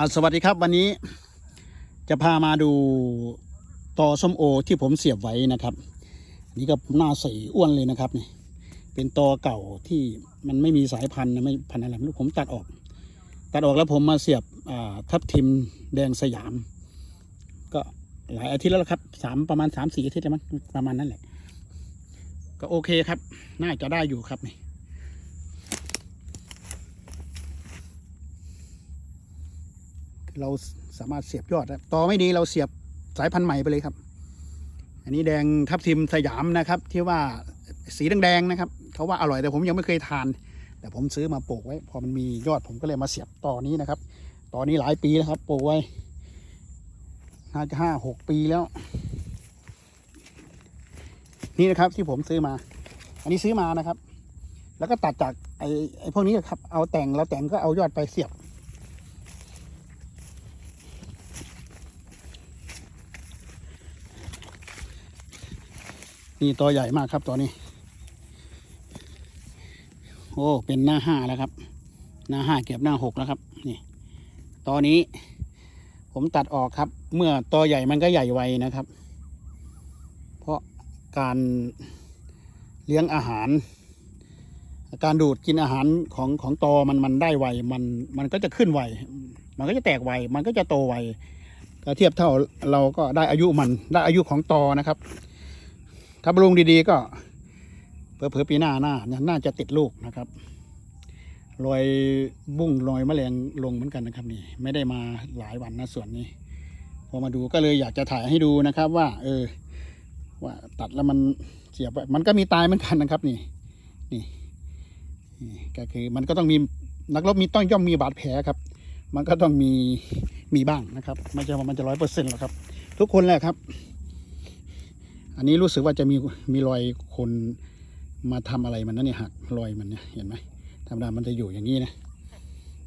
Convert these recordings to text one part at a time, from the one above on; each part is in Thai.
อาสวัสดีครับวันนี้จะพามาดูตอส้มโอที่ผมเสียบไว้นะครับนี่ก็หน้าใสอ้วนเลยนะครับนี่เป็นตอเก่าที่มันไม่มีสายพันธุ์ไม่พันธุ์อะไรไม่รู้ผมตัดออก ตัดออกแล้วผมมาเสียบทับทิมแดงสยาม ก็หลายอาทิตย์แล้วละครับสามประมาณสามสี่อาทิตย์แล้วมั้งประมาณนั้นแหละ ก็โอเคครับ น่าจะได้อยู่ครับนี่ เราสามารถเสียบยอดได้ต่อไม่ดีเราเสียบสายพันธุ์ใหม่ไปเลยครับ อันนี้แดงทับทิมสยามนะครับ ที่ว่าสีแดงๆนะครับเขาว่าอร่อยแต่ผมยังไม่เคยทาน แต่ผมซื้อมาปลูกไว้ พอมันมียอดผมก็เลยมาเสียบต่อนี้นะครับต่อนนี้หลายปีแล้วครับปลูกไว้น่าจะห้าหกปีแล้ว นี่นะครับที่ผมซื้อมา อันนี้ซื้อมานะครับ แล้วก็ตัดจากไอ้ไอ้พวกนี้ครับ เอาแต่งแล้วแต่งก็เอายอดไปเสียบ นี่ตัวใหญ่มากครับตัวนี้ โอ้ เป็นหน้าห้าแล้วครับ หน้าห้าเก็บหน้าหกแล้วครับ นี่ตอนนี้ ผมตัดออกครับ เมื่อตัวใหญ่มันก็ใหญ่ไวนะครับ เพราะการเลี้ยงอาหาร การดูดกินอาหารของของตอมันมันได้ไวมันมันก็จะขึ้นไวมันก็จะแตกไวมันก็จะโตไวก็เทียบเท่าเราก็ได้อายุมันได้อายุของตอนะครับ ถ้าบำรุงดีๆก็เผื่อปีหน้าหน้าเนี่ยน่าจะติดลูกนะครับรอยบุ้งรอยแมลงลงเหมือนกันนะครับนี่ ไม่ได้มาหลายวันนะส่วนนี้ พอมาดูก็เลยอยากจะถ่ายให้ดูนะครับ ว่า เออ ว่าตัดแล้วมันเสียบมันก็มีตายเหมือนกันนะครับ นี่ นี่นี่ก็คือมันก็ต้องมีนักรบมีต้องย่อมมีบาดแผลครับ มันก็ต้องมีมีบ้างนะครับ ไม่ใช่ว่ามันจะร้อยเปอร์เซ็นต์หรอกครับ ทุกคนแหละครับ อันนี้รู้สึกว่าจะมีมีรอยคนมาทำอะไรมันนั่นเนี่ยหักรอยมันเนี่ยเห็นไหมธรรมดามันจะอยู่อย่างนี้นะ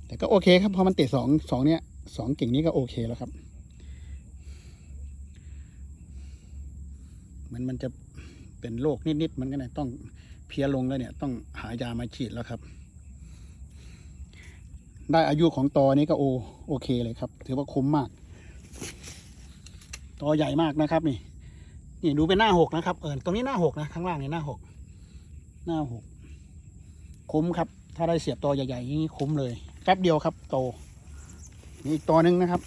แต่ก็โอเคครับพอมันติดสองสองเนี้ยสองกิ่งนี้ก็โอเคแล้วครับ มันมันจะเป็นโรคนิดๆมันก็เนี่ยต้องเพลียลงแล้วเนี่ยต้องหายามาฉีดแล้วครับ ได้อายุของตอนี้ก็โอโอเคเลยครับ ถือว่าคุ้มมาก ตอใหญ่มากนะครับนี่ นี่ดูเป็นหน้าหกนะครับเออตรงนี้หน้าหกนะข้างล่างเนี่ยหน้าหกหน้าหกคุ้มครับ ถ้าได้เสียบตัวใหญ่ๆอย่างนี้คุ้มเลยแป๊บเดียวครับ โตนี่อีกตัวหนึ่งนะครับ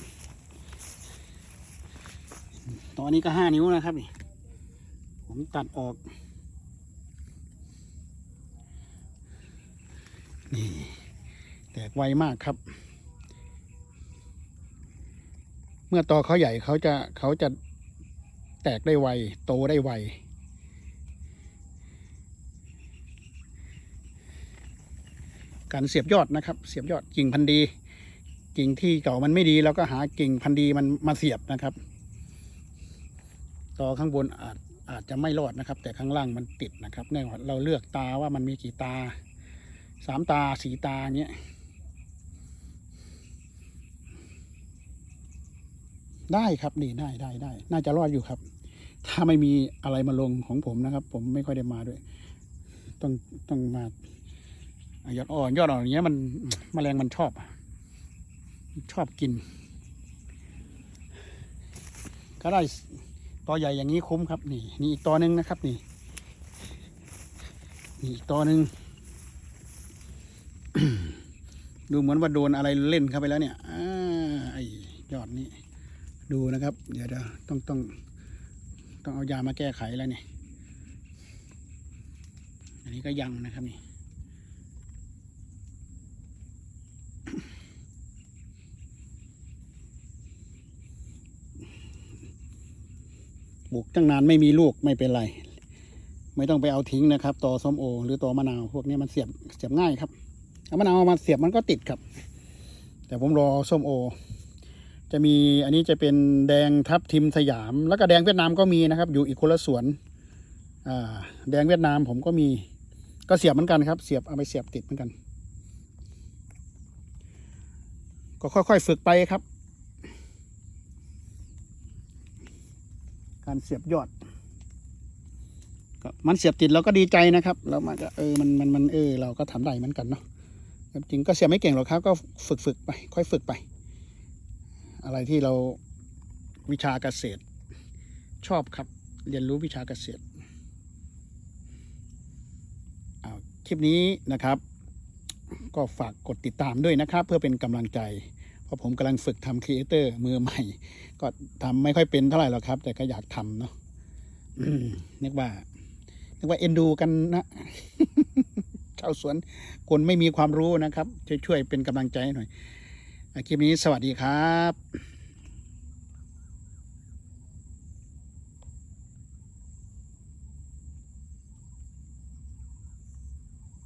ตัวนี้ก็ห้านิ้วนะครับนี่ผมตัดออกนี่แตกไวมากครับ เมื่อตอเขาใหญ่เขาจะเขาจะ แตกได้ไว โตได้ไว การเสียบยอดนะครับ เสียบยอดกิ่งพันธุ์ดี กิ่งที่เก่ามันไม่ดีเราก็หากิ่งพันธุ์ดีมันมาเสียบนะครับ ต่อข้างบนอาจอาจจะไม่รอดนะครับ แต่ข้างล่างมันติดนะครับเนื่องจากเราเลือกตาว่ามันมีกี่ตาสามตาสีตาเนี้ย ได้ครับนี่ได้ได้ได้ น่าจะรอดอยู่ครับ ถ้าไม่มีอะไรมาลงของผมนะครับ ผมไม่ค่อยได้มาด้วย ต้องต้องมายอดอ่อนยอดอ่อนอย่างเงี้ยมันมแมลงมันชอบ ชอบกิน ก็ได้ตัวใหญ่อย่างนี้คุ้มครับ นี่นี่อีกตัวหนึ่งนะครับ นี่นี่อีกตัวหนึ่งดูเหมือนว่าโดนอะไรเล่นเข้าไปแล้วเนี่ย ดูนะครับ เดี๋ยวต้องต้องต้องเอายามาแก้ไขแล้วเนี่ยอันนี้ก็ยังนะครับนี่ปลูกตั้งนานไม่มีลูกไม่เป็นไร ไม่ต้องไปเอาทิ้งนะครับตอส้มโอ หรือตอมะนาวพวกนี้มันเสียบเสียบง่ายครับเอามะนาวมาเสียบมันก็ติดครับ แต่ผมรอส้มโอ จะมีอันนี้จะเป็นแดงทับทิมสยาม แล้วก็แดงเวียดนามก็มีนะครับ อยู่อีกคนละสวนแดงเวียดนามผมก็มีก็เสียบเหมือนกันครับ เสียบเอาไปเสียบติดเหมือนกัน ก็ค่อยๆฝึกไปครับ การเสียบยอดก็มันเสียบติดเราก็ดีใจนะครับ แล้วมันก็เออมันมันมันเออเราก็ทำได้เหมือนกันเนาะจริงก็เสียบไม่เก่งหรอกครับ ก็ฝึกฝึกไป ค่อยฝึกไป อะไรที่เราวิชาเกษตร ชอบครับ เรียนรู้วิชาเกษตรเอาคลิปนี้นะครับ ก็ฝากกดติดตามด้วยนะครับ เพื่อเป็นกำลังใจ เพราะผมกำลังฝึกทำครีเอเตอร์มือใหม่ ก็ทำไม่ค่อยเป็นเท่าไหร่หรอกครับ แต่ก็อยากทำเนาะนึกว่านึกว่าเอ็นดูกันนะชาวสวนคนไม่มีความรู้นะครับ ช่วยๆเป็นกำลังใจหน่อย คลิปนี้สวัสดีครับ